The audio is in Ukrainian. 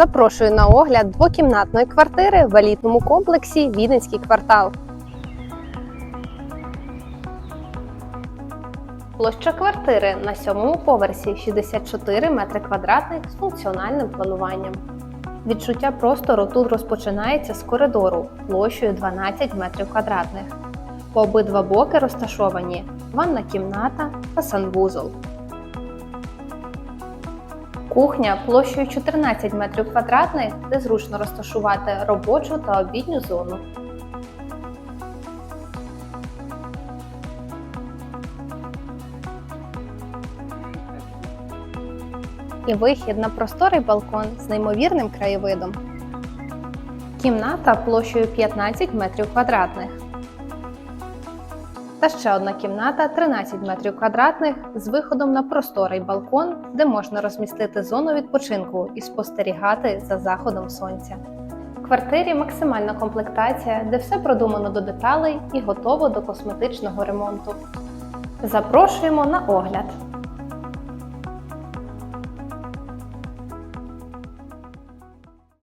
Запрошую на огляд двокімнатної квартири в елітному комплексі Віденський квартал. Площа квартири на сьомому поверсі 64 метри квадратних з функціональним плануванням. Відчуття простору тут розпочинається з коридору площею 12 метрів квадратних. По обидва боки розташовані ванна кімната та санвузол. Кухня площею 14 метрів квадратних, де зручно розташувати робочу та обідню зону. І вихід на просторий балкон з неймовірним краєвидом. Кімната площею 15 метрів квадратних. Та ще одна кімната 13 метрів квадратних з виходом на просторий балкон, де можна розмістити зону відпочинку і спостерігати за заходом сонця. В квартирі максимальна комплектація, де все продумано до деталей і готово до косметичного ремонту. Запрошуємо на огляд.